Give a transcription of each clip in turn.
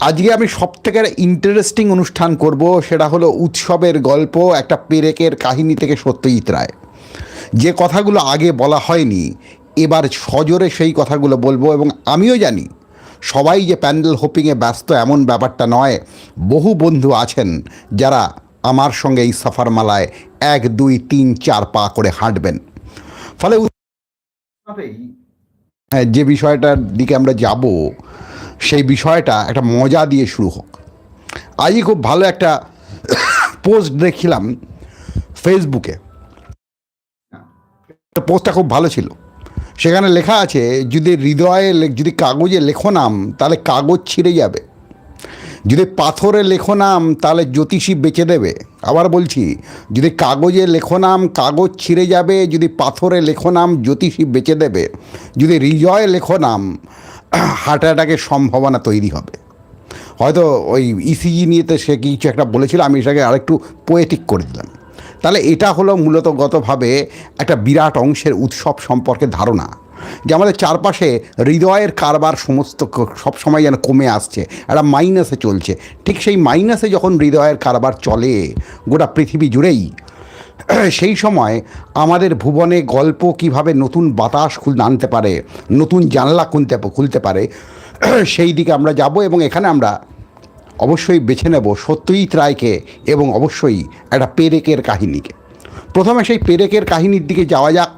আজকে আমি সবথেকে ইন্টারেস্টিং অনুষ্ঠান করব সেটা হলো উৎসবের গল্প একটা পেরেকের কাহিনী থেকে সত্যজিৎ রায়। যে কথাগুলো আগে বলা হয়নি এবার সজোরে সেই কথাগুলো বলব এবং আমিও জানি সবাই যে প্যান্ডেল হোপিংয়ে ব্যস্ত এমন ব্যাপারটা নয় বহু বন্ধু আছেন যারা আমার সঙ্গে এই সফরমালায় এক দুই তিন চার পা করে হাঁটবেন। ফলে হ্যাঁ, যে বিষয়টার দিকে আমরা যাব সেই বিষয়টা একটা মজা দিয়ে শুরু হোক। আজই খুব ভালো একটা পোস্ট দেখছিলাম ফেসবুকে পোস্টটা খুব ভালো ছিল। সেখানে লেখা আছে, যদি হৃদয়ে যদি কাগজে লেখো নাম, তাহলে কাগজ ছিঁড়ে যাবে। যদি পাথরে লেখো নাম, তাহলে জ্যোতিষী বেঁচে দেবে। আবার বলছি, যদি কাগজে লেখো নাম, কাগজ ছিঁড়ে যাবে। যদি পাথরে লেখো নাম, জ্যোতিষী বেঁচে দেবে। যদি হৃদয়ে লেখো নাম হার্ট অ্যাটাকের সম্ভাবনা তৈরি হবে। হয়তো ওই ইসিজি নিয়েতে সে কিছু একটা বলেছিল, আমি সেটাকে আরেকটু পোয়েটিক করে দিলাম। তাহলে এটা হলো মূলত গতভাবে একটা বিরাট অংশের উৎসব সম্পর্কে ধারণা, যে আমাদের চারপাশে হৃদয়ের কারবার সমস্ত সবসময় যেন কমে আসছে, একটা মাইনাসে চলছে। ঠিক সেই মাইনাসে যখন হৃদয়ের কারবার চলে, গোটা পৃথিবী জুড়েই সেই সময় আমাদের ভুবনে গল্প কীভাবে নতুন বাতাস খুল আনতে পারে, নতুন জানলা খুলতে খুলতে পারে, সেই দিকে আমরা যাব এবং এখানে আমরা অবশ্যই বেছে নেব সত্যজিৎ রায়কে এবং অবশ্যই একটা পেরেকের কাহিনীকে। প্রথমে সেই পেরেকের কাহিনীর দিকে যাওয়া যাক।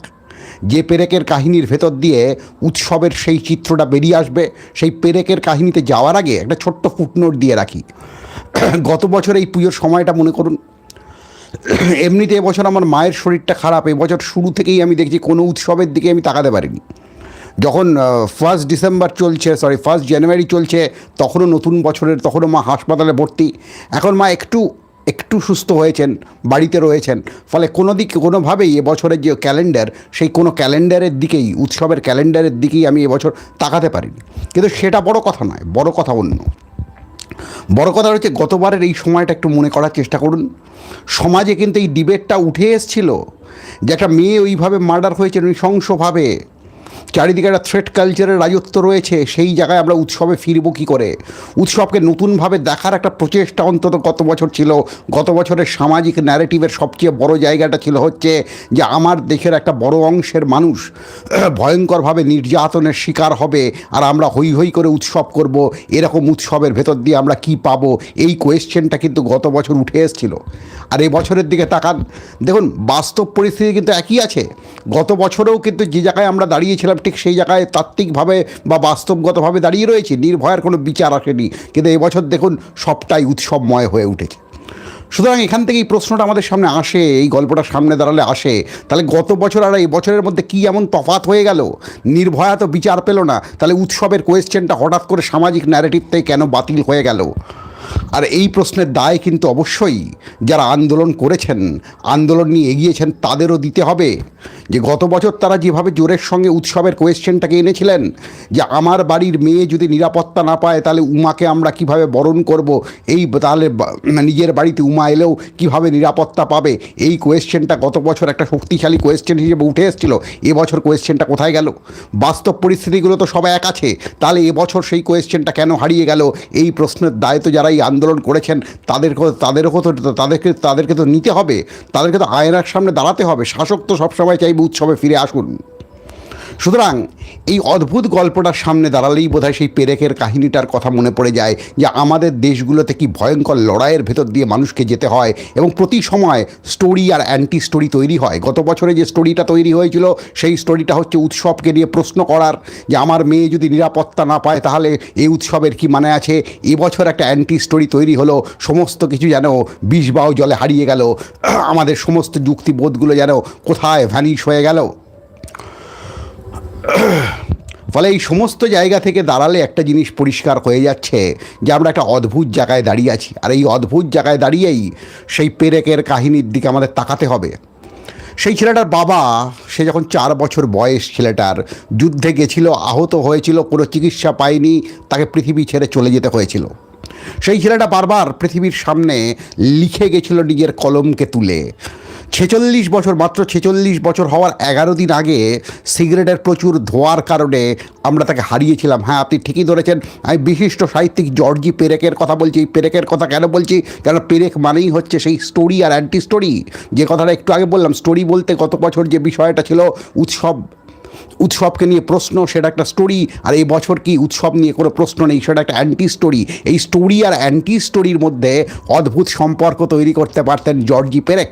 যে পেরেকের কাহিনীর ভেতর দিয়ে উৎসবের সেই চিত্রটা বেরিয়ে আসবে, সেই পেরেকের কাহিনীতে যাওয়ার আগে একটা ছোট্ট ফুটনোট দিয়ে রাখি। গত বছর এই পুজোর সময়টা মনে করুন এমনিতে এবছর আমার মায়ের শরীরটা খারাপ এবছর শুরু থেকেই আমি দেখছি কোনো উৎসবের দিকে আমি তাকাতে পারিনি। যখন ফার্স্ট ডিসেম্বর চলছে সরি ফার্স্ট জানুয়ারি চলছে, তখনও নতুন বছরের, তখনও মা হাসপাতালে ভর্তি। এখন মা একটু একটু সুস্থ হয়েছেন, বাড়িতে রয়েছেন। ফলে কোনো দিক, কোনোভাবেই এবছরের যে ক্যালেন্ডার সেই কোনো ক্যালেন্ডারের দিকেই, উৎসবের ক্যালেন্ডারের দিকেই আমি এবছর তাকাতে পারিনি। কিন্তু সেটা বড় কথা নয়, বড় কথা অন্য। বড় কথা হচ্ছে গতবারের এই সময়টা একটু মনে করার চেষ্টা করুন। সমাজে কিন্তু এই ডিবেটটা উঠে এসছিল যে একটা মেয়ে ওইভাবে মার্ডার হয়েছে নৃশংসভাবে চারিদিকে একটা থ্রেট কালচারের রাজত্ব রয়েছে, সেই জায়গায় আমরা উৎসবে ফিরব কী করে? উৎসবকে নতুনভাবে দেখার একটা প্রচেষ্টা অন্তত গত বছর ছিল? গত বছরের সামাজিক ন্যারেটিভের সবচেয়ে বড় জায়গাটা ছিল হচ্ছে যে, আমার দেশের একটা বড় অংশের মানুষ ভয়ঙ্করভাবে নির্যাতনের শিকার হবে আর আমরা হই হই করে উৎসব করব। এরকম উৎসবের ভেতর দিয়ে আমরা কি পাবো? এই কোয়েশ্চেনটা কিন্তু গত বছর উঠে এসেছিল। আর এই বছরের দিকে তাকান, দেখুন, বাস্তব পরিস্থিতি কিন্তু একই আছে। গত বছরেও কিন্তু যে জায়গায় আমরা দাঁড়িয়েছিলাম ঠিক সেই জায়গায় তাত্ত্বিকভাবে বা বাস্তবগতভাবে দাঁড়িয়ে রয়েছে, নির্ভয়ের কোনো বিচার আসেনি। কিন্তু এবছর দেখুন, সবটাই উৎসবময় হয়ে উঠেছে। সুতরাং এখান থেকে এই প্রশ্নটা আমাদের সামনে আসে, এই গল্পটা সামনে দাঁড়ালে আসে। তাহলে গত বছর আর এই বছরের মধ্যে কী এমন তফাত হয়ে গেল? নির্ভয়া তো বিচার পেল না, তাহলে উৎসবের কোয়েশ্চেনটা হঠাৎ করে সামাজিক ন্যারেটিভ থেকে কেন বাতিল হয়ে গেল? আর এই প্রশ্নের দায় কিন্তু অবশ্যই যারা আন্দোলন করেছেন, আন্দোলন নিয়ে এগিয়েছেন তাদেরও দিতে হবে। যে গত বছর তারা যেভাবে জোরের সঙ্গে উৎসবের কোয়েশ্চেনটাকে এনেছিলেন, যে আমার বাড়ির মেয়ে যদি নিরাপত্তা না পায় তাহলে উমাকে আমরা কীভাবে বরণ করব, এই তাহলে বা- নিজের বাড়িতে উমা এলেও কীভাবে নিরাপত্তা পাবে, এই কোয়েশ্চেনটা গত বছর একটা শক্তিশালী কোয়েশ্চেন হিসেবে উঠে এসেছিল, এবছর কোয়েশ্চেনটা কোথায় গেল? বাস্তব পরিস্থিতিগুলো তো সবাই এক আছে, তাহলে এবছর সেই কোয়েশ্চেনটা কেন হারিয়ে গেল? এই প্রশ্নের দায় তো যারা এই আন্দোলন করেছেন তাদের তাদেরকেও তো, তাদেরকে তাদেরকে তো নিতে হবে, তাদেরকে তো আয়নার সামনে দাঁড়াতে হবে। শাসক তো সবসময় চাইবে উৎসবে ফিরে আসুন। সুতরাং এই অদ্ভুত গল্পটার সামনে দাঁড়ালেই বোধহয় সেই পেরেকের কাহিনীটার কথা মনে পড়ে যায় যে আমাদের দেশগুলোতে কি ভয়ঙ্কর লড়াইয়ের ভেতর দিয়ে মানুষকে যেতে হয় এবং প্রতি সময় স্টোরি আর অ্যান্টি স্টোরি তৈরি হয়। গত বছরে যে স্টোরিটা তৈরি হয়েছিল, সেই স্টোরিটা হচ্ছে উৎসবকে নিয়ে প্রশ্ন করার যে আমার মেয়ে যদি নিরাপত্তা না পায় তাহলে এই উৎসবের কি মানে আছে? এবছর একটা অ্যান্টি স্টোরি তৈরি হলো, সমস্ত কিছু যেন বিষ বাও জলে হারিয়ে গেল। আমাদের সমস্ত যুক্তিবোধগুলো যেন কোথায় ভ্যানিশ হয়ে গেল? ফলে এই সমস্ত জায়গা থেকে দাঁড়ালে একটা জিনিস পরিষ্কার হয়ে যাচ্ছে যে আমরা একটা অদ্ভুত জায়গায় দাঁড়িয়ে আছি। আর এই অদ্ভুত জায়গায় দাঁড়িয়েই সেই পেরেকের কাহিনীর দিকে আমাদের তাকাতে হবে। সেই ছেলেটার বাবা, সে যখন চার বছর বয়স ছেলেটার, যুদ্ধে গেছিল, আহত হয়েছিল, কোনো চিকিৎসা পায়নি, তাকে পৃথিবী ছেড়ে চলে যেতে হয়েছিল। সেই ছেলেটা বারবার পৃথিবীর সামনে লিখে গেছিল নিজের কলমকে তুলে। ছেচল্লিশ বছর, মাত্র ছেচল্লিশ বছর হওয়ার এগারো দিন আগে সিগারেটের প্রচুর ধোয়ার কারণে আমরা তাকে হারিয়েছিলাম। হ্যাঁ আপনি ঠিকই ধরেছেন। আমি বিশিষ্ট সাহিত্যিক জর্জি পেরেকের কথা বলছি। পেরেকের কথা কেন বলছি? কেন পেরেক মানেই হচ্ছে সেই স্টোরি আর অ্যান্টি স্টোরি যে কথাটা একটু আগে বললাম স্টোরি বলতে গত বছর যে বিষয়টা ছিল, উৎসব। উৎসবকে নিয়ে প্রশ্ন, সেটা একটা স্টোরি আর এই বছর কি উৎসব নিয়ে কোনো প্রশ্ন নেই, সেটা একটা অ্যান্টি স্টোরি এই স্টোরি আর অ্যান্টি স্টোরির মধ্যে অদ্ভুত সম্পর্ক তৈরি করতে পারতেন জর্জি পেরেক।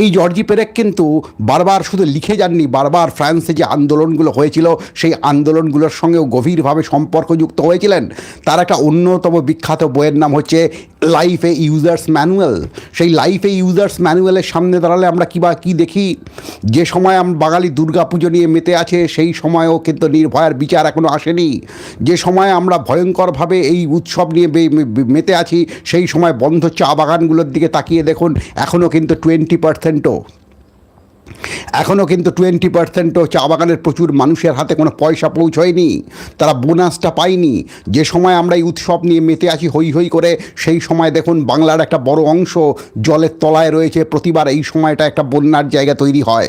এই জর্জি পেরেক কিন্তু বারবার শুধু লিখে যাননি, বারবার ফ্রান্সে যে আন্দোলনগুলো হয়েছিল, সেই আন্দোলনগুলোর সঙ্গেও গভীরভাবে সম্পর্কযুক্ত হয়েছিলেন। তার একটা অন্যতম বিখ্যাত বইয়ের নাম হচ্ছে লাইফ এ ইউজার্স ম্যানুয়াল সেই লাইফ এ ইউজার্স ম্যানুয়ালের সামনে দাঁড়ালে আমরা কী বা কী দেখি? যে সময় বাঙালি দুর্গাপুজো নিয়ে মেতে আছে, সেই সময়ও কিন্তু নির্ভয়ার বিচার এখনও আসেনি। যে সময় আমরা ভয়ঙ্করভাবে এই উৎসব নিয়ে মেতে আছি, সেই সময় বন্ধ চা বাগানগুলোর দিকে তাকিয়ে দেখুন এখনও কিন্তু টোয়েন্টি পার্সেন্টও এখনও কিন্তু টোয়েন্টি পার্সেন্টও চা বাগানের প্রচুর মানুষের হাতে কোনো পয়সা পৌঁছয়নি, তারা বোনাসটা পায়নি। যে সময় আমরা এই উৎসব নিয়ে মেতে আছি হই হই করে, সেই সময় দেখুন বাংলার একটা বড় অংশ জলের তলায় রয়েছে, প্রতিবার এই সময়টা একটা বন্যার জায়গা তৈরি হয়।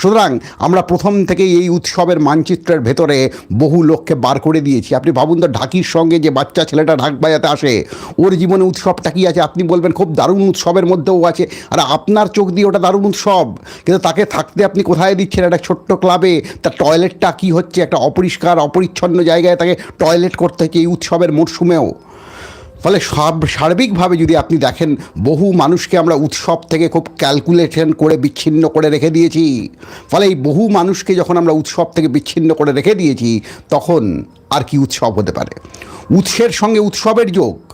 সুতরাং আমরা প্রথম থেকেই এই উৎসবের মানচিত্রের ভেতরে বহু লোককে বার করে দিয়েছি। আপনি ভাবুন তো ঢাকির সঙ্গে যে বাচ্চা ছেলেটা ঢাক বাজাতে আসে, ওর জীবনে উৎসবটা কী আছে? আপনি বলবেন, খুব দারুণ উৎসবের মধ্যেও আছে। আর আপনার চোখ দিয়ে ওটা দারুণ উৎসব, কিন্তু তাকে থাকতে আপনি কোথায় দিচ্ছেন? একটা ছোট্ট ক্লাবে তার টয়লেটটা কী হচ্ছে? একটা অপরিষ্কার, অপরিচ্ছন্ন জায়গায় তাকে টয়লেট করতে হচ্ছে এই উৎসবের মরশুমেও ফলে সব, সার্বিকভাবে যদি আপনি দেখেন, বহু মানুষকে আমরা উৎসব থেকে খুব ক্যালকুলেশন করে বিচ্ছিন্ন করে রেখে দিয়েছি। ফলে এই বহু মানুষকে যখন আমরা উৎসব থেকে বিচ্ছিন্ন করে রেখে দিয়েছি, তখন আর কি উৎসব হতে পারে? উৎসের সঙ্গে উৎসবের যোগ।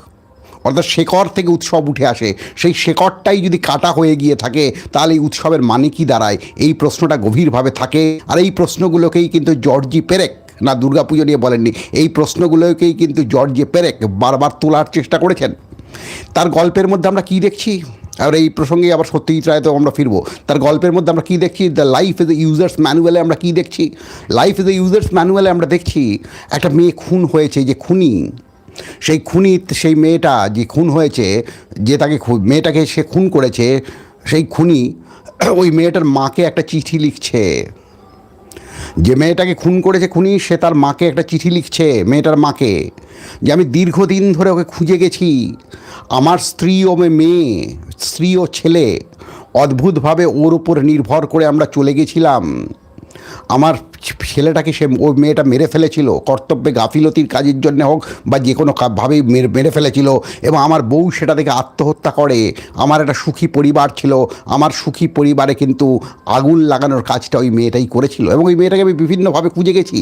অর্থাৎ শেকড় থেকে উৎসব উঠে আসে। সেই শেকড়টাই যদি কাটা হয়ে গিয়ে থাকে, তাহলে এই উৎসবের মানে কি দাঁড়ায়? এই প্রশ্নটা গভীরভাবে থাকে। আর এই প্রশ্নগুলোকেই কিন্তু জর্জি পেরেক, না দুর্গাপুজো নিয়ে বলেননি, এই প্রশ্নগুলোকেই কিন্তু জর্জি পেরেক বারবার তোলার চেষ্টা করেছেন। তার গল্পের মধ্যে আমরা কী দেখছি? আর এই প্রসঙ্গে আবার সত্যজিৎ রায় তো আমরা ফিরবো। তার গল্পের মধ্যে আমরা কী দেখছি? The life is a users ম্যানুয়ালে আমরা কী দেখছি? লাইফ ইজ এ ইউজার্স ম্যানুয়ালে আমরা দেখছি, একটা মেয়ে খুন হয়েছে, যে খুনি সেই খুনি, সেই মেয়েটা যে খুন হয়েছে, যে তাকে মেয়েটাকে সে খুন করেছে, সেই খুনি ওই মেয়েটার মাকে একটা চিঠি লিখছে। যে মেয়েটাকে খুন করেছে খুনি, সে তার মাকে একটা চিঠি লিখছে, মেয়েটার মাকে, যে আমি দীর্ঘদিন ধরে ওকে খুঁজে গেছি। আমার স্ত্রী ও মেয়ে, স্ত্রী ও ছেলে, অদ্ভুতভাবে ওর উপর নির্ভর করে আমরা চলে গেছিলাম। আমার ছেলেটাকে সে ওই মেয়েটা মেরে ফেলেছিল, কর্তব্যে গাফিলতির কাজের জন্য হোক বা যে কোনো ভাবে ভাবেই মেরে ফেলেছিল এবং আমার বউ সেটা থেকে আত্মহত্যা করে। আমার একটা সুখী পরিবার ছিল, আমার সুখী পরিবারে কিন্তু আগুন লাগানোর কাজটা ওই মেয়েটাই করেছিল এবং ওই মেয়েটাকে আমি বিভিন্নভাবে খুঁজে গেছি।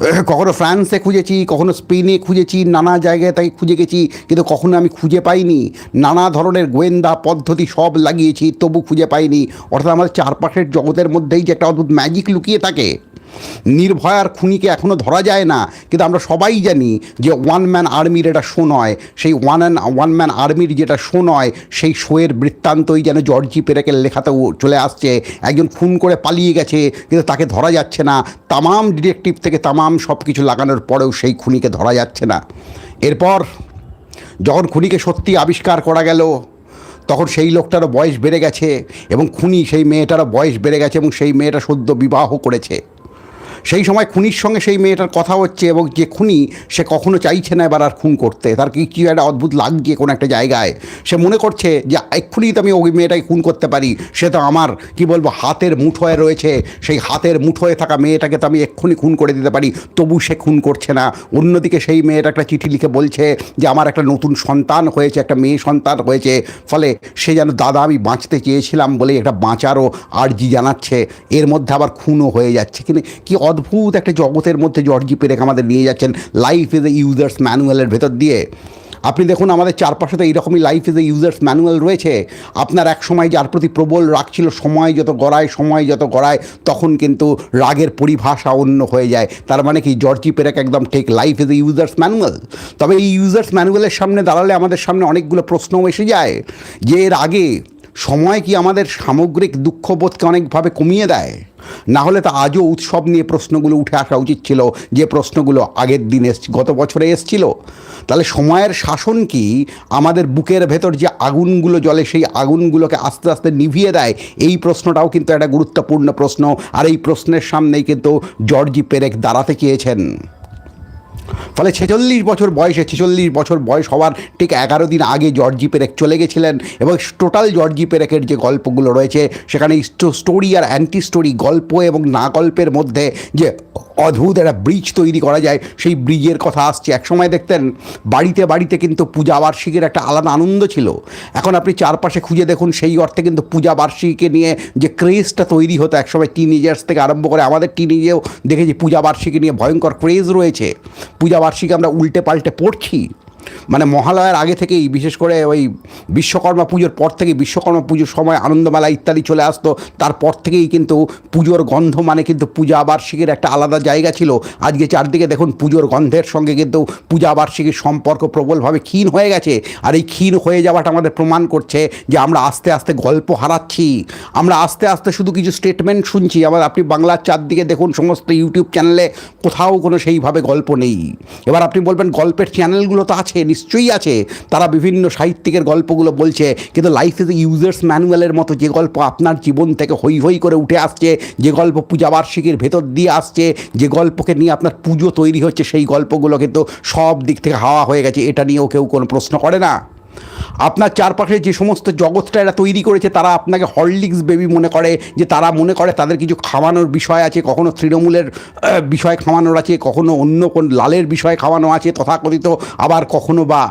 কখনো ফ্রান্সে খুঁজেছি, কখনো স্পেনে খুঁজেছি, নানা জায়গায় তাই খুঁজে গেছি, কিন্তু কখনো আমি খুঁজে পাইনি। নানা ধরনের গোয়েন্দা পদ্ধতি সব লাগিয়েছি, তবু খুঁজে পাইনি। অর্থাৎ আমাদের চারপাশের জগতের মধ্যেই যে একটা অদ্ভুত ম্যাজিক লুকিয়ে থাকে। নির্ভয়ার খুনিকে এখনও ধরা যায় না। কিন্তু আমরা সবাই জানি যে ওয়ান ম্যান আর্মির এটা শো নয়। সেই ওয়ান অ্যান্ড ওয়ান ম্যান আর্মির যেটা শো নয়, সেই শোয়ের বৃত্তান্তই যেন জর্জি পেরেকের লেখাতেও চলে আসছে। একজন খুন করে পালিয়ে গেছে, কিন্তু তাকে ধরা যাচ্ছে না। তামাম ডিটেকটিভ থেকে তামাম সব কিছু লাগানোর পরেও সেই খুনিকে ধরা যাচ্ছে না। এরপর যখন খুনিকে সত্যি আবিষ্কার করা গেল, তখন সেই লোকটারও বয়স বেড়ে গেছে এবং খুনি সেই মেয়েটারও বয়স বেড়ে গেছে এবং সেই মেয়েটা সদ্য বিবাহ করেছে। সেই সময় খুনির সঙ্গে সেই মেয়েটার কথা হচ্ছে এবং যে খুনি সে কখনো চাইছে না এবার আর খুন করতে। তার কি, কী একটা অদ্ভুত লাগছে কোনো একটা জায়গায়। সে মনে করছে যে এক্ষুনি তো আমি ওই মেয়েটাকে খুন করতে পারি। সে তো আমার, কি বলব, হাতের মুঠোয় রয়েছে। সেই হাতের মুঠোয় থাকা মেয়েটাকে তো আমি এক্ষুনি খুন করে দিতে পারি। তবু সে খুন করছে না। অন্যদিকে সেই মেয়েটা একটা চিঠি লিখে বলছে যে, আমার একটা নতুন সন্তান হয়েছে, একটা মেয়ে সন্তান হয়েছে। ফলে সে যেন দাদা আমি বাঁচতে চেয়েছিলাম বলে একটা বাঁচারও আর্জি জানাচ্ছে। এর মধ্যে আবার খুনও হয়ে যাচ্ছে। কিন্তু কি অদ্ভুত একটা জগতের মধ্যে জর্জি পেরেক আমাদের নিয়ে যাচ্ছেন। লাইফ ইজ এ ইউজার্স ম্যানুয়ালের ভেতর দিয়ে। আপনি দেখুন, আমাদের চারপাশে তো এইরকমই life is a users manual রয়েছে। আপনার এক সময় যার প্রতি প্রবল রাগ ছিল, সময় যত গড়ায়, সময় যত গড়ায়, তখন কিন্তু রাগের পরিভাষা অন্য হয়ে যায়। তার মানে কি, জর্জি পেরেক একদম ঠিক life is a users manual তবে এই ইউজার্স ম্যানুয়ালের সামনে দাঁড়ালে আমাদের সামনে অনেকগুলো প্রশ্নও এসে যায়। যে এর আগে সময় কি আমাদের সামগ্রিক দুঃখবোধকে অনেকভাবে কমিয়ে দেয়? না হলে তো আজও উৎসব নিয়ে প্রশ্নগুলো উঠে আসা উচিত ছিল, যে প্রশ্নগুলো আগের দিন এস, গত বছরে এসছিল। তাহলে সময়ের শাসন কি আমাদের বুকের ভেতর যে আগুনগুলো জ্বলে, সেই আগুনগুলোকে আস্তে আস্তে নিভিয়ে দেয়? এই প্রশ্নটাও কিন্তু একটা গুরুত্বপূর্ণ প্রশ্ন, আর এই প্রশ্নের সামনেই কিন্তু জর্জি পেরেক দাঁড়াতে চেয়েছেন। ফলে ছেচল্লিশ বছর বয়সে, ছেচল্লিশ বছর বয়স হওয়ার ঠিক এগারো দিন আগে জর্জি পেরেক চলে গেছিলেন এবং টোটাল জর্জি পেরেকের যে গল্পগুলো রয়েছে, সেখানে স্টোরি আর অ্যান্টি স্টোরি গল্প এবং না গল্পের মধ্যে যে অদ্ভুত একটা ব্রিজ তৈরি করা যায়, সেই ব্রিজের কথা আসছে। একসময় দেখতেন বাড়িতে বাড়িতে কিন্তু পূজা বার্ষিকীর একটা আলাদা আনন্দ ছিল। এখন আপনি চারপাশে খুঁজে দেখুন, সেই অর্থে কিন্তু পূজা বার্ষিকীকে নিয়ে যে ক্রেজটা তৈরি হতো একসময় টিনেজার্স থেকে আরম্ভ করে আমাদের টিনেজেও দেখেছি পূজা বার্ষিকী নিয়ে ভয়ঙ্কর ক্রেজ রয়েছে। পূজা বার্ষিকী আমরা উল্টে পাল্টে পড়ছি। মানে মহালয়ার আগে থেকেই, বিশেষ করে ওই বিশ্বকর্মা পুজোর পর থেকে বিশ্বকর্মা পুজোর সময় আনন্দমেলা ইত্যাদি চলে আসতো, তারপর থেকেই কিন্তু পুজোর গন্ধ মানে কিন্তু পূজা বার্ষিকীর একটা আলাদা জায়গা ছিল। আজকে চারদিকে দেখুন পুজোর গন্ধের সঙ্গে কিন্তু পূজা বার্ষিকীর সম্পর্ক প্রবলভাবে ক্ষীণ হয়ে গেছে। আর এই ক্ষীণ হয়ে যাওয়াটা আমাদের প্রমাণ করছে যে আমরা আস্তে আস্তে গল্প হারাচ্ছি। আমরা আস্তে আস্তে শুধু কিছু স্টেটমেন্ট শুনছি। আবার আপনি বাংলার চারদিকে দেখুন, সমস্ত ইউটিউব চ্যানেলে কোথাও কোনো সেইভাবে গল্প নেই। এবার আপনি বলবেন গল্পের চ্যানেলগুলো তো আছে নিশ্চয়ই আছে। তারা বিভিন্ন সাহিত্যিকের গল্পগুলো বলছে, কিন্তু লাইফ ইজ ইউজার্স ম্যানুয়ালের মতো যে গল্প আপনার জীবন থেকে হই হই করে উঠে আসছে, যে গল্প পূজাবার্ষিকীর ভেতর দিয়ে আসছে, যে গল্পকে নিয়ে আপনার পুজো তৈরি হচ্ছে, সেই গল্পগুলো কিন্তু সব দিক থেকে হাওয়া হয়ে গেছে। এটা নিয়েও কেউ কোনো প্রশ্ন করে না। আপনার চারপাশে যে সমস্ত জগৎটা এরা তৈরি করেছে, তারা আপনাকে হরলিক্স বেবি মনে করে, যে তারা মনে করে তাদের কিছু খাওয়ানোর বিষয় আছে, কখনো তৃণমূলের বিষয় খাওয়ানোর আছে, কখনো অন্য কোন লালের বিষয় খাওয়ানো আছে, তথাকথিত আবার কখনো বা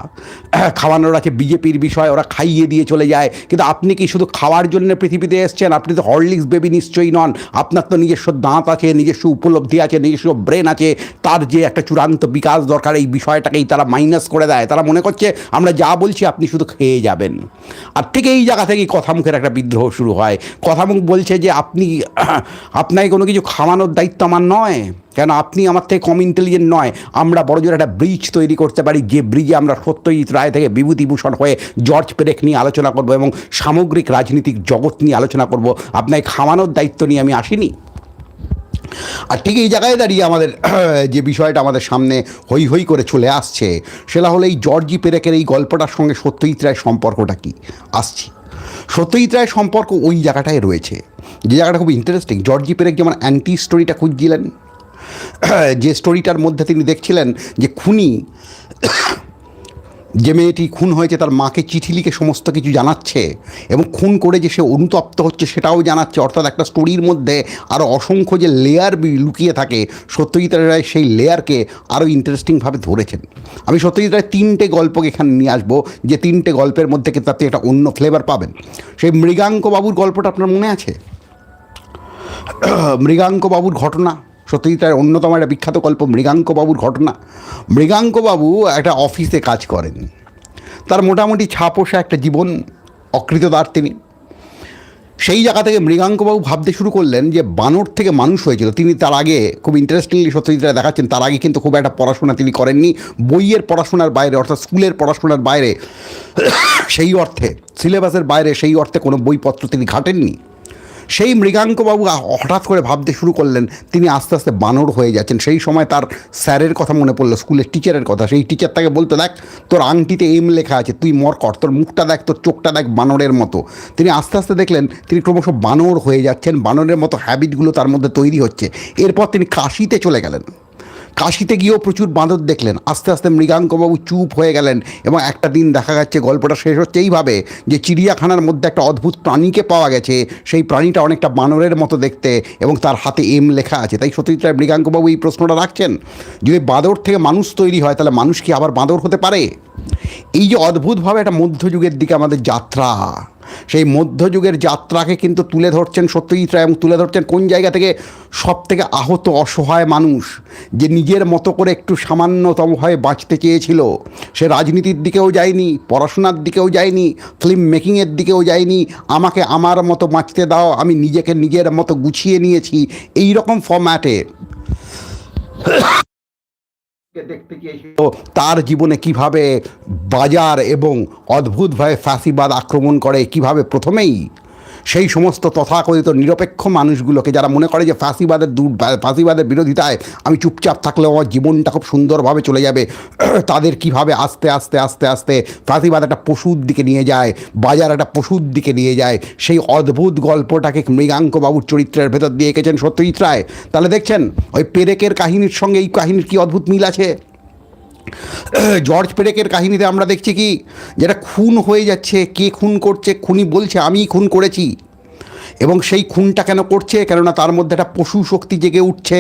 খাওয়ানোর আছে বিজেপির বিষয়, ওরা খাইয়ে দিয়ে চলে যায়। কিন্তু আপনি কি শুধু খাওয়ার জন্য পৃথিবীতে এসছেন? আপনি তো হরলিক্স বেবি নিশ্চয়ই নন। আপনার তো নিজস্ব দাঁত আছে, নিজস্ব উপলব্ধি আছে, নিজস্ব ব্রেন আছে। তার যে একটা চূড়ান্ত বিকাশ দরকার, এই বিষয়টাকেই তারা মাইনাস করে দেয়। তারা মনে করছে, আমরা যা বলছি আপনি শুধু খেয়ে যাবেন। আর ঠিক এই জায়গা থেকেই কথামুখের একটা বিদ্রোহ শুরু হয়। কথামুখ বলছে যে, আপনি, আপনাকে কোনো কিছু খাওয়ানোর দায়িত্ব আমার নয়। কেন? আপনি আমার থেকে কম ইন্টেলিজেন্ট নয়। আমরা বড় জোর একটা ব্রিজ তৈরি করতে পারি। যে ব্রিজে আমরা সত্যজিৎ রায় থেকে বিভূতিভূষণ হয়ে জর্জ পেরেক নিয়ে আলোচনা করব এবং সামগ্রিক রাজনীতিক জগৎ নিয়ে আলোচনা করব। আপনাকে খাওয়ানোর দায়িত্ব নিয়ে আমি আসিনি। আর ঠিক এই জায়গায় দাঁড়িয়ে আমাদের, যে বিষয়টা আমাদের সামনে হই হই করে চলে আসছে, সেটা হলো এই জর্জি পেরেকের এই গল্পটার সঙ্গে সত্যজিৎ রায়ের সম্পর্কটা কি? আসছি। সত্যজিৎ রায়ের সম্পর্ক ওই জায়গাটায় রয়েছে। যে জায়গাটা খুব ইন্টারেস্টিং জর্জি পেরেক যেমন অ্যান্টি স্টোরিটা খুঁজছিলেন, যে স্টোরিটার মধ্যে তিনি দেখছিলেন যে খুনি যে মেয়েটি খুন হয়েছে তার মাকে চিঠি লিখে সমস্ত কিছু জানাচ্ছে এবং খুন করে যে সে অনুতপ্ত হচ্ছে সেটাও জানাচ্ছে, অর্থাৎ একটা স্টোরির মধ্যে আরও অসংখ্য যে লেয়ার লুকিয়ে থাকে, সত্যজিৎ রায় সেই লেয়ারকে আরও ইন্টারেস্টিংভাবে ধরেছেন। আমি সত্যজিৎ রায় তিনটে গল্পকে এখানে নিয়ে আসব, যে তিনটে গল্পের মধ্যে আপনি একটা অন্য ফ্লেভার পাবেন। সেই মৃগাঙ্ক বাবুর গল্পটা আপনার মনে আছে? মৃগাঙ্ক বাবুর ঘটনা সত্যজিৎ রায়ের অন্যতম একটা বিখ্যাত গল্প, মৃগাঙ্কবাবুর ঘটনা। মৃগাঙ্কবাবু একটা অফিসে কাজ করেন। তার মোটামুটি ছাপোষা একটা জীবন অকৃতদার তিনি। সেই জায়গা থেকে মৃগাঙ্কবাবু ভাবতে শুরু করলেন যে বানর থেকে মানুষ হয়েছিল। তিনি তার আগে খুব ইন্টারেস্টিংলি সত্যজিৎ রায় দেখাচ্ছেন, তার আগে কিন্তু খুব একটা পড়াশোনা তিনি করেননি। বইয়ের পড়াশোনার বাইরে, অর্থাৎ স্কুলের পড়াশোনার বাইরে, সেই অর্থে সিলেবাসের বাইরে সেই অর্থে কোনো বইপত্র তিনি ঘাটেননি। সেই মৃগাঙ্কবাবু হঠাৎ করে ভাবতে শুরু করলেন, তিনি আস্তে আস্তে বানর হয়ে যাচ্ছেন। সেই সময় তার স্যারের কথা মনে পড়ল, স্কুলের টিচারের কথা। সেই টিচার তাকে বলতো, দেখ, তোর আংটিতে এম লেখা আছে, তুই মর কর, তোর মুখটা দেখ, তোর চোখটা দেখ বানরের মতো। তিনি আস্তে আস্তে দেখলেন, তিনি ক্রমশ বানর হয়ে যাচ্ছেন, বানরের মতো হ্যাবিটগুলো তার মধ্যে তৈরি হচ্ছে। এরপর তিনি কাশিতে চলে গেলেন। কাশিতে গিয়েও প্রচুর বাঁদর দেখলেন। আস্তে আস্তে মৃগাঙ্কবাবু চুপ হয়ে গেলেন এবং একটা দিন দেখা যাচ্ছে গল্পটা শেষ হচ্ছে এইভাবে যে চিড়িয়াখানার মধ্যে একটা অদ্ভুত প্রাণীকে পাওয়া গেছে, সেই প্রাণীটা অনেকটা বানরের মতো দেখতে এবং তার হাতে এম লেখা আছে। তাই রায় মৃগাঙ্কবাবু এই প্রশ্নটা রাখছেন, যদি বাঁদর থেকে মানুষ তৈরি হয় তাহলে মানুষ কি আবার বাঁদর হতে পারে? এই যে অদ্ভুতভাবে একটা মধ্যযুগের দিকে আমাদের যাত্রা। সেই মধ্যযুগের যাত্রাকে কিন্তু তুলে ধরছেন সত্যজিৎ রায় এবং তুলে ধরছেন কোন জায়গা থেকে? সব থেকে আহত অসহায় মানুষ যে নিজের মতো করে একটু সামান্যতম হয়ে বাঁচতে চেয়েছিল। সে রাজনীতির দিকেও যায়নি, পড়াশোনার দিকেও যায়নি ফিল্ম মেকিংয়ের দিকেও যায়নি, আমাকে আমার মতো বাঁচতে দাও, আমি নিজেকে নিজের মতো গুছিয়ে নিয়েছি এই রকম ফর্ম্যাটে তার জীবনে কীভাবে বাজার এবং অদ্ভুতভাবে ফ্যাসিবাদ আক্রমণ করে কীভাবে প্রথমেই সেই সমস্ত তথাকথিত নিরপেক্ষ মানুষগুলোকে যারা মনে করে যে ফাঁসিবাদের দূর, ফাঁসিবাদের বিরোধিতায় আমি চুপচাপ থাকলেও আমার জীবনটা খুব সুন্দরভাবে চলে যাবে, তাদের কীভাবে আস্তে আস্তে আস্তে আস্তে ফাঁসিবাদ একটা পশুর দিকে নিয়ে যায়, বাজার একটা পশুর দিকে নিয়ে যায়, সেই অদ্ভুত গল্পটাকে মৃগাঙ্ক বাবুর চরিত্রের ভেতর দিয়ে এঁকেছেন সত্যজিৎ রায়। তাহলে দেখছেন, ওই পেরেকের কাহিনীর সঙ্গে এই কাহিনীর কি অদ্ভুত মিল আছে? জর্জ পেরেকের কাহিনীতে আমরা দেখছি কি, যেটা খুন হয়ে যাচ্ছে, কে খুন করছে, খুনি বলছে আমি খুন করেছি। এবং সেই খুনটা কেন করছে? কেননা তার মধ্যে একটা পশু শক্তি জেগে উঠছে।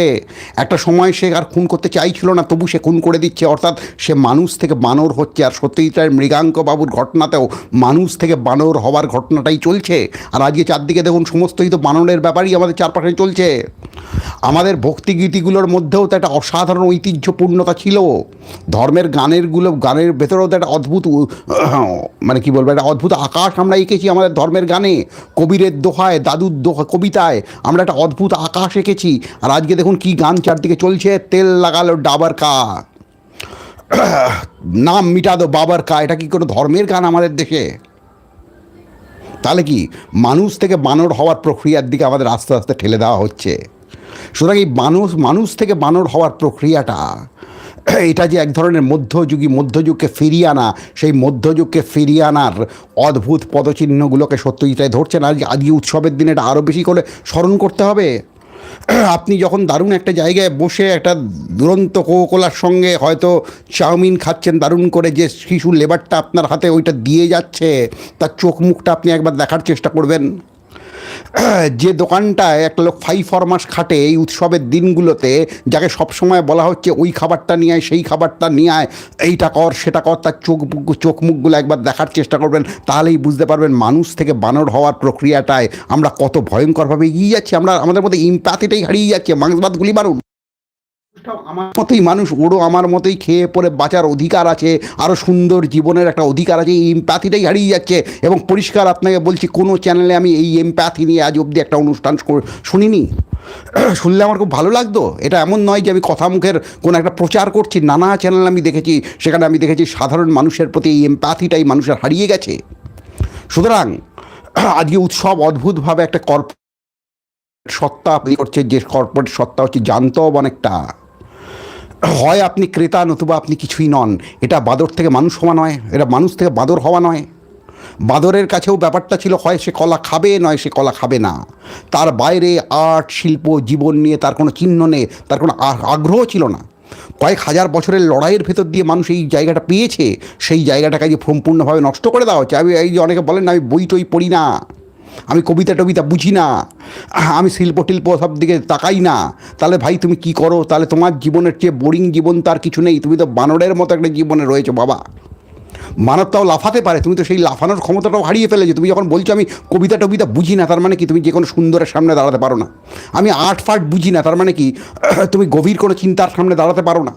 একটা সময় সে আর খুন করতে চাইছিল না, তবু সে খুন করে দিচ্ছে। অর্থাৎ সে মানুষ থেকে বানর হচ্ছে। আর সত্যজিৎ রায়ের মৃগাঙ্ক বাবুর ঘটনাতেও মানুষ থেকে বানর হওয়ার ঘটনাটাই চলছে। আর আজকে চারদিকে দেখুন, সমস্তই তো বানরের ব্যাপারই আমাদের চারপাশে চলছে। আমাদের ভক্তিগীতিগুলোর মধ্যেও তো একটা অসাধারণ ঐতিহ্যপূর্ণতা ছিল। ধর্মের গানেরগুলো, গানের ভেতরেও তো একটা অদ্ভুত মানে কি বলব, একটা অদ্ভুত আকাশ আমরা এঁকেছি আমাদের ধর্মের গানে। কবিরের দোহায় দাদুর কবিতায়, আমরা একটা অদ্ভুত আকাশ এঁকেছি, আর আজকে দেখুন কি গান চারদিকে চলছে, তেল লাগালো ডাবার কা নাম মিটা দো বাবার কা এটা কি কোনো ধর্মের গান আমাদের দেশে? তাহলে কি, মানুষ থেকে বানর হওয়ার প্রক্রিয়ার দিকে আমাদের আস্তে আস্তে ঠেলে দেওয়া হচ্ছে। সুতরাং এই মানুষ মানুষ থেকে বানর হওয়ার প্রক্রিয়াটা এটা যে এক ধরনের মধ্যযুগী, মধ্যযুগকে ফিরিয়ে আনা, সেই মধ্যযুগকে ফিরিয়ে আনার অদ্ভুত পদচিহ্নগুলোকে সত্যজিৎ রায় ধরছেন। আজ আজকে উৎসবের দিনে, এটা আরও বেশি করে স্মরণ করতে হবে। আপনি যখন দারুণ একটা জায়গায় বসে একটা দুরন্ত কোকোলার সঙ্গে হয়তো চাউমিন খাচ্ছেন, দারুণ করে যে শিশু লেবারটা আপনার হাতে ওইটা দিয়ে যাচ্ছে, তার চোখ মুখটা আপনি একবার দেখার চেষ্টা করবেন। যে দোকানটায় এক লোক ফাই ফরমাস খাটে এই উৎসবের দিনগুলোতে, যাকে সবসময় বলা হচ্ছে ওই খাবারটা নিয়ে আয়, সেই খাবারটা নিয়ে আয়, এইটা কর, সেটা কর, তার চোখ চোখ মুখগুলো একবার দেখার চেষ্টা করবেন, তাহলেই বুঝতে পারবেন মানুষ থেকে বানর হওয়ার প্রক্রিয়াটায় আমরা কত ভয়ঙ্করভাবে এগিয়ে যাচ্ছি, আমরা, আমাদের মধ্যে ইম্প্যাথিটাই হারিয়ে যাচ্ছে মাংসবাদগুলি ভাত মারুন আমার মতোই মানুষ, ওরও আমার মতোই খেয়ে পরে বাঁচার অধিকার আছে, আরও সুন্দর জীবনের একটা অধিকার আছে, এই এমপ্যাথিটাই হারিয়ে যাচ্ছে। এবং পরিষ্কার আপনাকে বলছি, কোনো চ্যানেলে আমি এই এমপ্যাথি নিয়ে আজ অবধি একটা অনুষ্ঠান শুনিনি। শুনলে আমার খুব ভালো লাগতো। এটা এমন নয় যে আমি কথা মুখের কোনো একটা প্রচার করছি, নানা চ্যানেল আমি দেখেছি, সেখানে আমি দেখেছি সাধারণ মানুষের প্রতি এই এমপ্যাথিটাই মানুষের হারিয়ে গেছে। সুতরাং, আজকে উৎসব অদ্ভুতভাবে একটা কর্প সত্তা করছে, যে কর্পোরেট সত্তা হচ্ছে জানতেও অনেকটা। হয় আপনি ক্রেতা নতুবা আপনি কিছুই নন। এটা বাদর থেকে মানুষ হওয়া নয়, এটা মানুষ থেকে বাদর হওয়া নয়। বাদরের কাছেও ব্যাপারটা ছিল, হয় সে কলা খাবে, নয় সে কলা খাবে না। তার বাইরে আর্ট, শিল্প, জীবন নিয়ে তার কোনো চিহ্ন নেই, তার কোনো আগ্রহ ছিল না। কয়েক হাজার বছরের লড়াইয়ের ভেতর দিয়ে মানুষ এই জায়গাটা পেয়েছে। সেই জায়গাটাকে যে সম্পূর্ণভাবে নষ্ট করে দেওয়া হচ্ছে। আমি এই যে অনেকে বলেন না আমি বই টই পড়ি না। আমি কবিতা টবিতা বুঝি না। আমি শিল্প টিল্প সব দিকে তাকাই না। তাহলে ভাই তুমি কি করো? তাহলে তোমার জীবনের চেয়ে বোরিং জীবন তার কিছু নেই। তুমি তো বানরের মতো একটা জীবনে রয়েছো বাবা। মানব তাও লাফাতে পারে। তুমি তো সেই লাফানোর ক্ষমতাটাও হারিয়ে ফেলেছো। তুমি যখন বলছো আমি কবিতা টবিতা বুঝি না, তার মানে কি তুমি যে কোনো সুন্দরের সামনে দাঁড়াতে পারো না। আমি আর্ট ফার্ট বুঝি না, তার মানে কি তুমি গভীর কোনো চিন্তার সামনে দাঁড়াতে পারো না।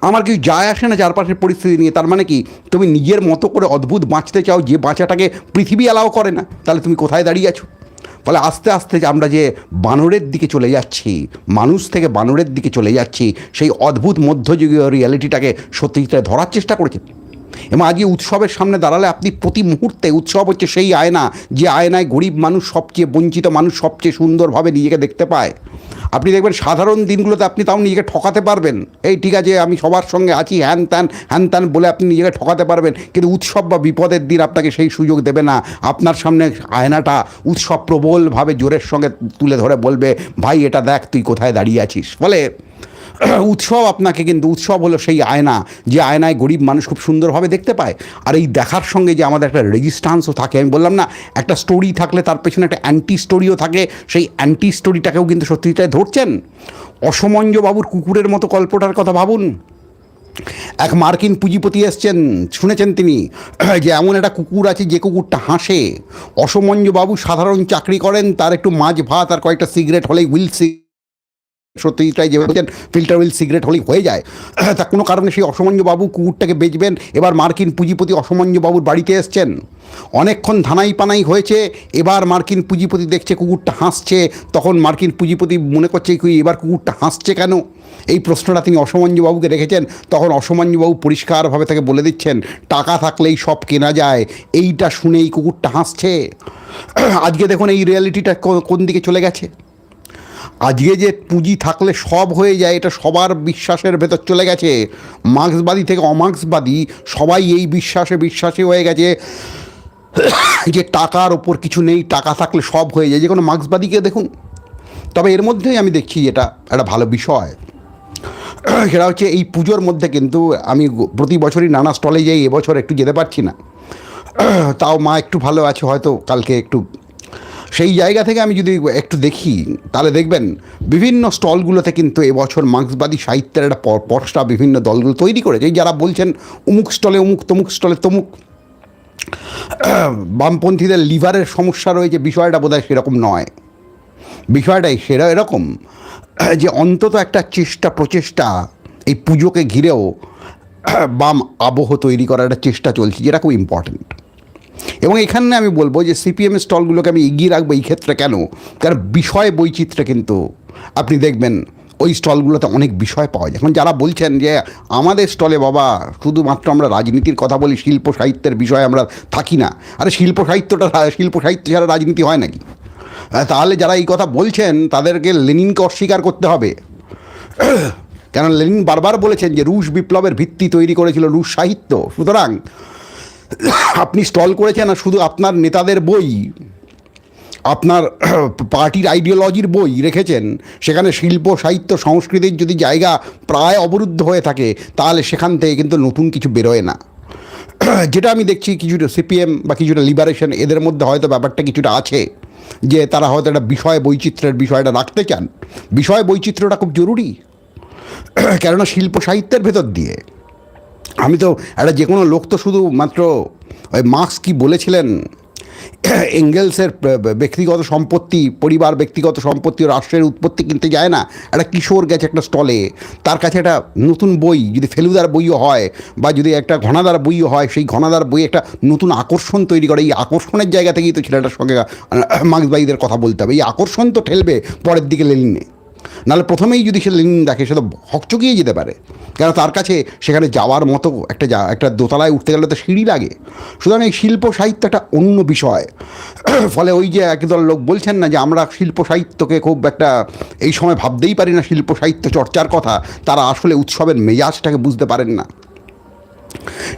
আমার কি যায় আসে না চারপাশের পরিস্থিতি নিয়ে? তার মানে কি, তুমি নিজের মতো করে অদ্ভুত বাঁচতে চাও যে বাঁচাটাকে পৃথিবী অ্যালাও করে না? তাহলে তুমি কোথায় দাঁড়িয়ে আছো? ফলে আস্তে আস্তে আমরা যে বানরের দিকে চলে যাচ্ছি, মানুষ থেকে বানরের দিকে চলে যাচ্ছি, সেই অদ্ভুত মধ্যযুগীয় রিয়ালিটিটাকে সত্যিটা ধরার চেষ্টা করেছেন এবং আজকে উৎসবের সামনে দাঁড়ালে আপনি প্রতি মুহূর্তে উৎসব হচ্ছে সেই আয়না, যে আয়নায় গরিব মানুষ সবচেয়ে বঞ্চিত, মানুষ সবচেয়ে সুন্দরভাবে নিজেকে দেখতে পায়। আপনি দেখবেন সাধারণ দিনগুলোতে আপনি তাও নিজেকে ঠকাতে পারবেন। এই ঠিক আছে, আমি সবার সঙ্গে আছি, হ্যান ত্যান হ্যান ত্যান বলে আপনি নিজেকে ঠকাতে পারবেন, কিন্তু উৎসব বা বিপদের দিন আপনাকে সেই সুযোগ দেবে না। আপনার সামনে আয়নাটা উৎসব প্রবলভাবে জোরের সঙ্গে তুলে ধরে বলবে, ভাই, এটা দেখ, তুই কোথায় দাঁড়িয়ে আছিস? ফলে উৎসব আপনাকে কিন্তু, উৎসব হলো সেই আয়না, যে আয়নায় গরিব মানুষ খুব সুন্দরভাবে দেখতে পায়। আর এই দেখার সঙ্গে যে আমাদের একটা রেজিস্ট্যান্সও থাকে, আমি বললাম না, একটা স্টোরি থাকলে তার পেছনে একটা অ্যান্টি স্টোরিও থাকে, সেই অ্যান্টি স্টোরিটাকেও কিন্তু সত্যিটাই ধরছেন। অসমঞ্জবাবুর কুকুরের মতো গল্পটার কথা ভাবুন। এক মার্কিন পুঁজিপতি এসছেন, শুনেছেন তিনি, যে এমন একটা কুকুর আছে যে কুকুরটা হাসে। অসমঞ্জবাবু সাধারণ চাকরি করেন, তার একটু মাছ, ভাত আর কয়েকটা সিগারেট হলেই উইল সি রায় যে বলছেন ফিল্টার উইল সিগারেট হলেই হয়ে যায়। তা কোনো কারণে সেই বাবু কুকুরটাকে বেচবেন? এবার মার্কিন পুঁজিপতি বাবুর বাড়িতে এসছেন। অনেকক্ষণ ধানাই পানাই হয়েছে, এবার মার্কিন পুঁজিপতি দেখছে কুকুরটা হাসছে, তখন মার্কিন পুঁজিপতি মনে করছে কি, এবার কুকুরটা হাসছে কেন? এই প্রশ্নটা তিনি অসমঞ্জবাবুকে রেখেছেন, তখন অসমঞ্জবাবু পরিষ্কারভাবে তাকে বলে দিচ্ছেন, টাকা থাকলেই সব কেনা যায়, এইটা শুনেই কুকুরটা হাসছে। আজকে দেখুন এই রিয়ালিটিটা কোন দিকে চলে গেছে? আজকে যে পুঁজি থাকলে সব হয়ে যায়, এটা সবার বিশ্বাসের ভেতর চলে গেছে। মার্ক্সবাদী থেকে অমার্ক্সবাদী সবাই এই বিশ্বাসে বিশ্বাসী হয়ে গেছে। যে টাকার ওপর কিছু নেই, টাকা থাকলে সব হয়ে যায়, যে কোনো মার্ক্সবাদীকে দেখুন। তবে এর মধ্যেই আমি দেখছি এটা একটা ভালো বিষয়। সেটা হচ্ছে এই পুজোর মধ্যে কিন্তু আমি প্রতি বছরই নানা স্টলে যাই, এবছর একটু যেতে পারছি না। তাও মা একটু ভালো আছে, হয়তো কালকে একটু সেই জায়গা থেকে আমি যদি একটু দেখি, তাহলে দেখবেন বিভিন্ন স্টলগুলোতে কিন্তু এবছর মার্ক্সবাদী সাহিত্যের একটা প- পসরা বিভিন্ন দলগুলো তৈরি করেছে। যারা বলছেন উমুক স্টলে উমুক, তমুক স্টলে তমুক, বামপন্থীদের লিভারের সমস্যা রয়েছে, বিষয়টা বোধহয় সেরকম নয়। বিষয়টাই সেরা, এরকম, যে অন্তত একটা চেষ্টা, প্রচেষ্টা, এই পুজোকে ঘিরেও, বাম আবহ তৈরি করার একটা চেষ্টা চলছে, যেটা খুব ইম্পর্ট্যান্ট এবং এখানে আমি বলব যে সিপিএম স্টলগুলোকে আমি এগিয়ে রাখব এই ক্ষেত্রে কেন? কারণ বিষয় বৈচিত্র্যে কিন্তু, আপনি দেখবেন ওই স্টলগুলোতে অনেক বিষয় পাওয়া যায়। এখন যারা বলছেন যে আমাদের স্টলে বাবা, শুধুমাত্র আমরা রাজনীতির কথা বলি, শিল্প সাহিত্যের বিষয়ে আমরা থাকি না। আরে শিল্প সাহিত্যটা, শিল্প সাহিত্য ছাড়া রাজনীতি হয় নাকি? তাহলে যারা এই কথা বলছেন, তাদেরকে লেনিনকে অস্বীকার করতে হবে। কেন লেনিন বারবার বলেছেন যে রুশ বিপ্লবের ভিত্তি তৈরি করেছিল রুশ সাহিত্য। সুতরাং আপনি স্টল করেছেন আর শুধু আপনার নেতাদের বই, আপনার পার্টির আইডিওলজির বই রেখেছেন, সেখানে শিল্প, সাহিত্য, সংস্কৃতির যদি জায়গা প্রায় অবরুদ্ধ হয়ে থাকে, তাহলে সেখান থেকে কিন্তু নতুন কিছু বেরোয় না। যেটা আমি দেখছি কিছুটা সিপিএম বা কিছুটা লিবারেশন, এদের মধ্যে হয়তো ব্যাপারটা কিছুটা আছে, যে তারা হয়তো একটা বিষয় বৈচিত্র্যের বিষয়টা রাখতে চান। বিষয় বৈচিত্র্যটা খুব জরুরি। কেননা শিল্প সাহিত্যের ভেতর দিয়ে। আমি তো একটা যে কোনো লোক তো শুধু মাত্র ওই মার্কস কি বলেছিলেন, এঙ্গেলসের ব্যক্তিগত সম্পত্তি, পরিবার ব্যক্তিগত সম্পত্তি ও রাষ্ট্রের উৎপত্তি কিনতে যায় না। একটা কিশোর গেছে একটা স্টলে, তার কাছে একটা নতুন বই, যদি ফেলুদার বইও হয় বা যদি একটা ঘনাদার বইও হয়, সেই ঘনাদার বই একটা নতুন আকর্ষণ তৈরি করে। এই আকর্ষণের জায়গা থেকেই তো ছেলেটার সঙ্গে মার্ক্সবাদীদের কথা বলতে হবে। এই আকর্ষণ তো ঠেলবে পরের দিকে লেলিনে নাহলে প্রথমেই যদি সে লিঙ্ক দেখে, সে তো হকচকিয়ে যেতে পারে। কেন তার কাছে সেখানে যাওয়ার মতো একটা যা একটা দোতলায় উঠতে গেলে তো সিঁড়ি লাগে। সুতরাং এই শিল্প সাহিত্য একটা অন্য বিষয়। ফলে ওই যে একদল লোক বলছেন না যে, আমরা শিল্প সাহিত্যকে খুব একটা এই সময় ভাবতেই পারি না শিল্প সাহিত্য চর্চার কথা। তারা আসলে উৎসবের মেজাজটাকে বুঝতে পারেন না।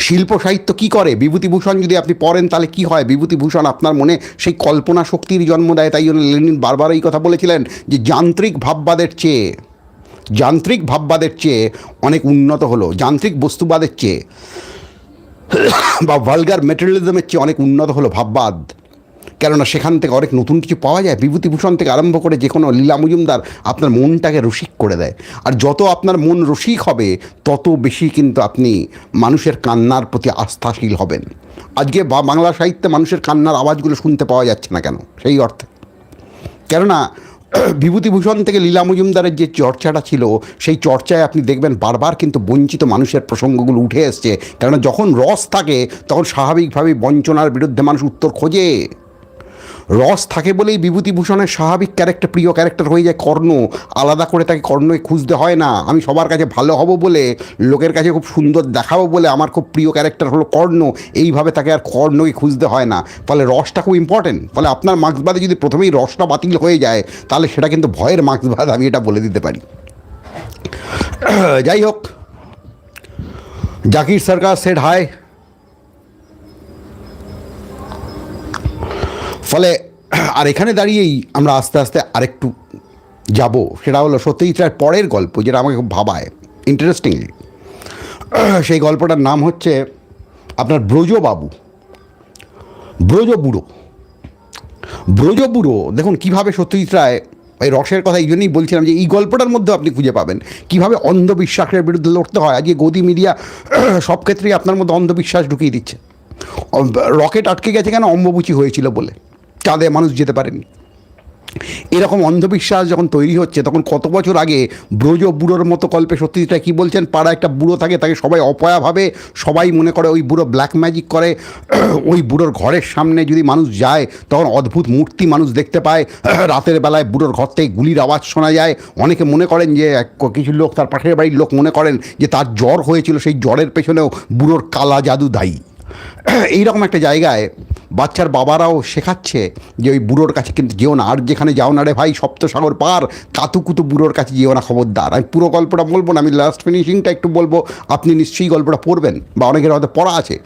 শিল্প সাহিত্য কি করে? বিভূতিভূষণ যদি আপনি পড়েন, তাহলে কি হয়? বিভূতিভূষণ আপনার মনে সেই কল্পনা শক্তির জন্ম দেয়, তাই জন্য লেনিন বারবার এই কথা বলেছিলেন যে যান্ত্রিক ভাববাদের চেয়ে, যান্ত্রিক ভাববাদের চেয়ে অনেক উন্নত হলো। যান্ত্রিক বস্তুবাদের চেয়ে বা ভালগার মেটেরিয়ালিজমের চেয়ে অনেক উন্নত হলো ভাববাদ। কেননা সেখান থেকে অনেক নতুন কিছু পাওয়া যায়, বিভূতিভূষণ থেকে আরম্ভ করে যে কোনো লীলা মজুমদার আপনার মনটাকে রসিক করে দেয়। আর যত আপনার মন রসিক হবে, তত বেশি কিন্তু আপনি মানুষের কান্নার প্রতি আস্থাশীল হবেন। আজকে বা বাংলা সাহিত্যে মানুষের কান্নার আওয়াজগুলো শুনতে পাওয়া যাচ্ছে না কেন? সেই অর্থে। কেননা, বিভূতিভূষণ থেকে লীলা মজুমদারের যে চর্চাটা ছিল, সেই চর্চায় আপনি দেখবেন বারবার কিন্তু বঞ্চিত মানুষের প্রসঙ্গগুলো উঠে এসছে। কেননা যখন রস থাকে, তখন স্বাভাবিকভাবেই বঞ্চনার বিরুদ্ধে মানুষ উত্তর খোঁজে। রস থাকে বলেই বিভূতিভূষণের স্বাভাবিক ক্যারেক্টার প্রিয় ক্যারেক্টার হয়ে যায় কর্ণ। আলাদা করে তাকে কর্ণকে খুঁজতে হয় না। আমি সবার কাছে ভালো হব বলে, লোকের কাছে খুব সুন্দর দেখাবো বলে আমার খুব প্রিয় ক্যারেক্টার হলো কর্ণ। এইভাবে তাকে আর কর্ণকে খুঁজতে হয় না। ফলে রসটা খুব ইম্পর্টেন্ট ফলে আপনার মার্ক্সবাদে যদি প্রথমেই রসটা বাতিল হয়ে যায়, তাহলে সেটা কিন্তু ভয়ের মার্ক্সবাদ আমি এটা বলে দিতে পারি। যাই হোক, জাকির সরকার সেড হাই ফলে আর এখানে দাঁড়িয়েই আমরা আস্তে আস্তে আরেকটু যাব। সেটা হলো সত্যজিৎ পরের গল্প, যেটা আমাকে খুব ভাবায়। ইন্টারেস্টিংলি সেই গল্পটার নাম হচ্ছে আপনার ব্রজবাবু। ব্রজবুড়ো। ব্রজবুড়ো, দেখুন কীভাবে সত্যজিৎ রায় এই রসের কথা এই জন্যই বলছিলাম যে এই গল্পটার মধ্যে আপনি খুঁজে পাবেন কীভাবে অন্ধবিশ্বাসের বিরুদ্ধে লড়তে হয়। আজকে গদি মিডিয়া সব ক্ষেত্রেই আপনার মধ্যে অন্ধবিশ্বাস ঢুকিয়ে দিচ্ছে। রকেট আটকে গেছে কেন? অম্বুচি হয়েছিল বলে। চাঁদে মানুষ যেতে পারেনি। এরকম অন্ধবিশ্বাস যখন তৈরি হচ্ছে, তখন কত বছর আগে ব্রজ বুড়োর মতো গল্পে সত্যজিৎ কি বলছেন পাড়া একটা বুড়ো থাকে, তাকে সবাই অপয়া ভাবে, সবাই মনে করে ওই বুড়ো ব্ল্যাক ম্যাজিক করে, ওই বুড়োর ঘরের সামনে যদি মানুষ যায়, তখন অদ্ভুত মূর্তি মানুষ দেখতে পায়, রাতের বেলায় বুড়োর ঘর থেকে গুলির আওয়াজ শোনা যায়। অনেকে মনে করেন যে কিছু লোক তার পাশের বাড়ির লোক মনে করেন যে, তার জ্বর হয়েছিল, সেই জ্বরের পেছনেও বুড়োর কালা জাদু দায়ী। এইরকম একটা জায়গায় বাচ্চার বাবারাও শেখাচ্ছে যে ওই বুড়োর কাছে কিন্তু যেও না। আর যেখানে যাও না রে ভাই, সপ্তসাগর পার, কাতুকুতু বুড়োর কাছে যেও না খবরদার। আমি পুরো গল্পটা বলব না, আমি লাস্ট ফিনিশিংটা একটু বলব। আপনি নিশ্চয়ই গল্পটা পড়বেন বা অনেকের হয়তো পড়া আছে।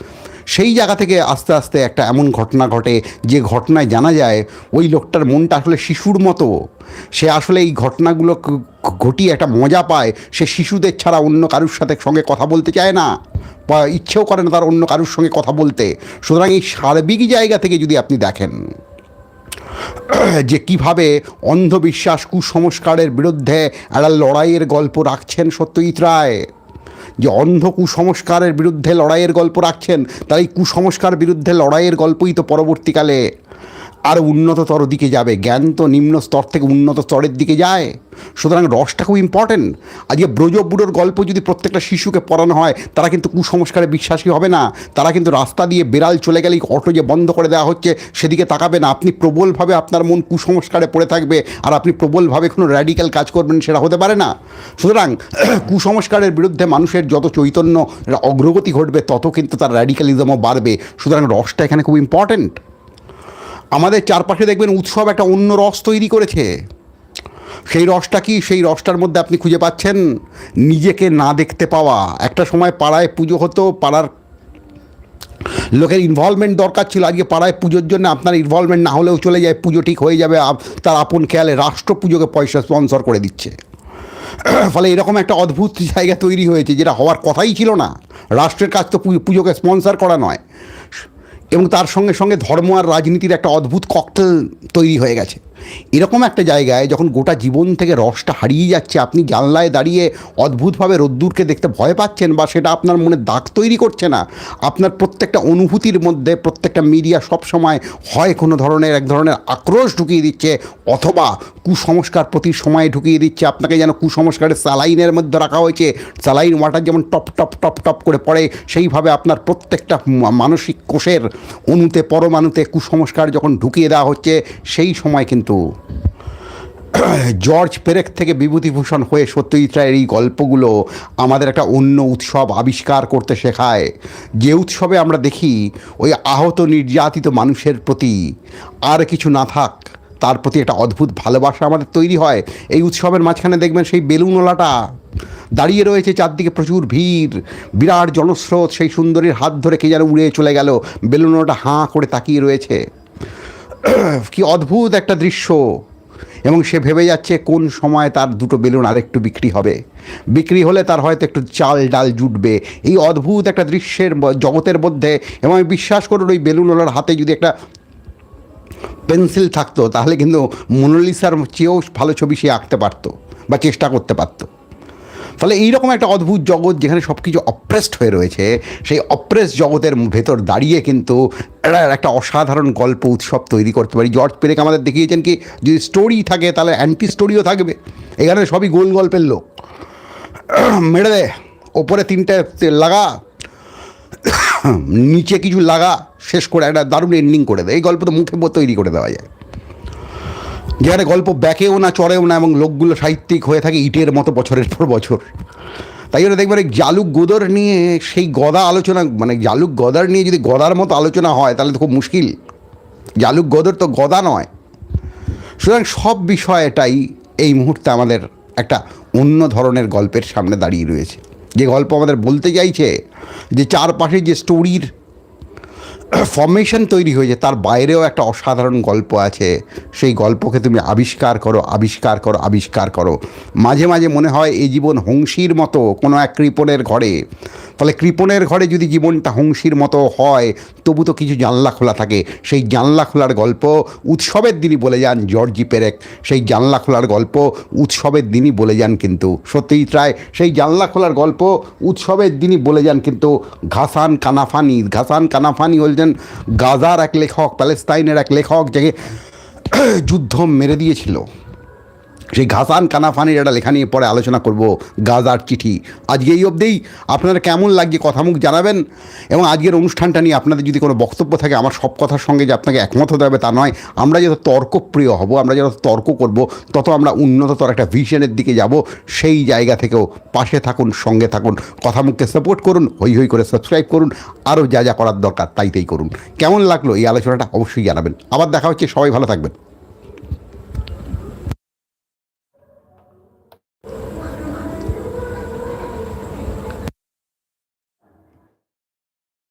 সেই জায়গা থেকে আস্তে আস্তে একটা এমন ঘটনা ঘটে, যে ঘটনায় জানা যায় ওই লোকটার মনটা আসলে শিশুর মতো। সে আসলে এই ঘটনাগুলো ঘটিয়ে একটা মজা পায়। সে শিশুদের ছাড়া অন্য কারুর সাথে সঙ্গে কথা বলতে চায় না, বা ইচ্ছেও করে না তার অন্য কারুর সঙ্গে কথা বলতে। সুতরাং এই সার্বিক জায়গা থেকে যদি আপনি দেখেন, যে কীভাবে অন্ধবিশ্বাস, কুসংস্কারের বিরুদ্ধে একটা লড়াইয়ের গল্প রাখছেন সত্যজিৎ রায় যে অন্ধ কুসংস্কারের বিরুদ্ধে লড়াইয়ের গল্প রাখছেন তাই কুসংস্কার বিরুদ্ধে লড়াইয়ের গল্পই তো পরবর্তীকালে আরও উন্নততর দিকে যাবে। জ্ঞান তো নিম্ন স্তর থেকে উন্নত স্তরের দিকে যায়। সুতরাং রসটা খুব ইম্পর্টেন্ট আজকে ব্রজ বুড়োর গল্প যদি প্রত্যেকটা শিশুকে পড়ানো হয়, তারা কিন্তু কুসংস্কারে বিশ্বাসী হবে না। তারা কিন্তু রাস্তা দিয়ে বেড়াল চলে গেলেই অটো যে বন্ধ করে দেওয়া হচ্ছে, সেদিকে তাকাবে না। আপনি প্রবলভাবে আপনার মন কুসংস্কারে পড়ে থাকবে আর আপনি প্রবলভাবে কোনো র্যাডিক্যাল কাজ করবেন সেটা হতে পারে না। সুতরাং কুসংস্কারের বিরুদ্ধে মানুষের যত চৈতন্য অগ্রগতি ঘটবে, তত কিন্তু তার র্যাডিক্যালিজমও বাড়বে। সুতরাং রসটা এখানে খুব ইম্পর্ট্যান্ট আমাদের চারপাশে দেখবেন উৎসব একটা অন্য রস তৈরি করেছে। সেই রসটা কি? সেই রসটার মধ্যে আপনি খুঁজে পাচ্ছেন নিজেকে না দেখতে পাওয়া। একটা সময় পাড়ায় পুজো হতো, পাড়ার লোকের ইনভলভমেন্ট দরকার ছিল। আজকে পাড়ায় পুজোর জন্য আপনার ইনভলভমেন্ট না হলেও চলে যায়, পুজো ঠিক হয়ে যাবে তার আপন খেয়ালে রাষ্ট্র পুজোকে পয়সা স্পন্সর করে দিচ্ছে। ফলে এরকম একটা অদ্ভুত জায়গা তৈরি হয়েছে, যেটা হওয়ার কথাই ছিল না। রাষ্ট্রের কাজ তো পুজোকে স্পন্সর করা নয়। এবং তার সঙ্গে সঙ্গে ধর্ম আর রাজনীতির একটা অদ্ভুত ককটেল তৈরি হয়ে গেছে। এরকম একটা জায়গায় যখন গোটা জীবন থেকে রসটা হারিয়ে যাচ্ছে, আপনি জানলায় দাঁড়িয়ে অদ্ভুতভাবে রোদ্দুরকে দেখতে ভয় পাচ্ছেন বা সেটা আপনার মনে দাগ তৈরি করছে না, আপনার প্রত্যেকটা অনুভূতির মধ্যে, প্রত্যেকটা মিডিয়া সবসময় হয় কোনো ধরনের, এক ধরনের আক্রোশ ঢুকিয়ে দিচ্ছে অথবা কুসংস্কার প্রতি সময় ঢুকিয়ে দিচ্ছে। আপনাকে যেন কুসংস্কারের স্যালাইনের মধ্যে রাখা হয়েছে, স্যালাইন ওয়াটার যেমন টপ টপ টপ টপ করে পড়ে, সেইভাবে আপনার প্রত্যেকটা মানসিক কোষের অণুতে, পরমাণুতে কুসংস্কার যখন ঢুকিয়ে দেওয়া হচ্ছে, সেই সময় কিন্তু জর্জ পেরেক থেকে বিভূতিভূষণ হয়ে সত্যজিৎ রায়ের এই গল্পগুলো আমাদের একটা অন্য উৎসব আবিষ্কার করতে শেখায়। যে উৎসবে আমরা দেখি ওই আহত নির্যাতিত মানুষের প্রতি আর কিছু না থাক, তার প্রতি একটা অদ্ভুত ভালোবাসা আমাদের তৈরি হয়। এই উৎসবের মাঝখানে দেখবেন সেই বেলুনওয়ালাটা দাঁড়িয়ে রয়েছে, চারদিকে প্রচুর ভিড়, বিরাট জনস্রোত, সেই সুন্দরীর হাত ধরে কে যেন উড়ে চলে গেল। বেলুনওয়ালাটা হাঁ করে তাকিয়ে রয়েছে। কি অদ্ভুত একটা দৃশ্য। এবং সে ভেবে যাচ্ছে কোন সময় তার দুটো বেলুন আরেকটু বিক্রি হবে। বিক্রি হলে তার হয়তো একটু চাল ডাল জুটবে। এই অদ্ভুত একটা দৃশ্যের জগতের মধ্যে এবং আমি বিশ্বাস করুন, ওই বেলুনওয়ালার হাতে যদি একটা পেন্সিল থাকতো, তাহলে কিন্তু মোনালিসার চেয়েও ভালো ছবি সে আঁকতে পারতো বা চেষ্টা করতে পারতো। ফলে এইরকম একটা অদ্ভুত জগৎ যেখানে সব কিছু অপ্রেসড হয়ে রয়েছে, সেই অপ্রেস জগতের ভেতর দাঁড়িয়ে কিন্তু একটা একটা অসাধারণ গল্প, উৎসব তৈরি করতে পারি। জর্জ পেরেক আমাদের দেখিয়েছেন কি, যদি স্টোরি থাকে তাহলে অ্যান্টি স্টোরিও থাকবে। এখানে সবই গোল গল্পের লোক। মেরে দে, ওপরে তিনটে লাগা, নিচে কিছু লাগা, শেষ করে একটা দারুণ এন্ডিং করে দেয় এই গল্প তো মুখে তৈরি করে দেওয়া যায়। যেখানে গল্প ব্যাকেও না, চড়েও না এবং লোকগুলো সাহিত্যিক হয়ে থাকে ইটের মতো বছরের পর বছর। তাই জন্য দেখবেন জালুক গোদর নিয়ে সেই গদা আলোচনা মানে জালুক গদার নিয়ে যদি গদার মতো আলোচনা হয়, তাহলে তো খুব মুশকিল। জালুক গদর তো গদা নয়। সুতরাং সব বিষয়টাই এই মুহূর্তে আমাদের একটা অন্য ধরনের গল্পের সামনে দাঁড়িয়ে রয়েছে। যে গল্প আমাদের বলতে চাইছে যে, চারপাশে যে স্টোরির ফর্মেশন তৈরি হয়েছে তার বাইরেও একটা অসাধারণ গল্প আছে। সেই গল্পকে তুমি আবিষ্কার করো আবিষ্কার করো আবিষ্কার করো। মাঝে মাঝে মনে হয় এই জীবন হংসীর মতো, কোনো এক কৃপণের ঘরে। ফলে কৃপণের ঘরে যদি জীবনটা হংসীর মতো হয়, তবু তো কিছু জানলা খোলা থাকে। সেই জানলা খোলার গল্প উৎসবের দিনই বলে যান জর্জি পেরেক। সেই জানলা খোলার গল্প উৎসবের দিনই বলে যান কিন্তু, সত্যজিৎ রায়। সেই জানলা খোলার গল্প উৎসবের দিনই বলে যান কিন্তু, ঘাসান কানাফানি। ঘাসান কানাফানি হলেন গাজার এক লেখক প্যালেস্তাইনের এক লেখক যাকে যুদ্ধ মেরে দিয়েছিল। সেই ঘাসান কানাফানির একটা লেখা নিয়ে পরে আলোচনা করব, গাজার চিঠি। আজকে এই অবধেই আপনারা কেমন লাগছে কথামুখ জানাবেন? এবং আজকের অনুষ্ঠানটা নিয়ে আপনাদের যদি কোনো বক্তব্য থাকে, আমার সব কথার সঙ্গে যে আপনাকে একমত হতে হবে তা নয়। আমরা যত তর্কপ্রিয় হব, আমরা যত তর্ক করব, তত আমরা উন্নততর একটা ভিশনের দিকে যাব। সেই জায়গা থেকেও পাশে থাকুন, সঙ্গে থাকুন, কথামুখকে সাপোর্ট করুন হই হই করে সাবস্ক্রাইব করুন, আরও যা যা করার দরকার তাই তাই করুন। কেমন লাগল এই আলোচনাটা অবশ্যই জানাবেন। আবার দেখা হচ্ছে, সবাই ভালো থাকবেন।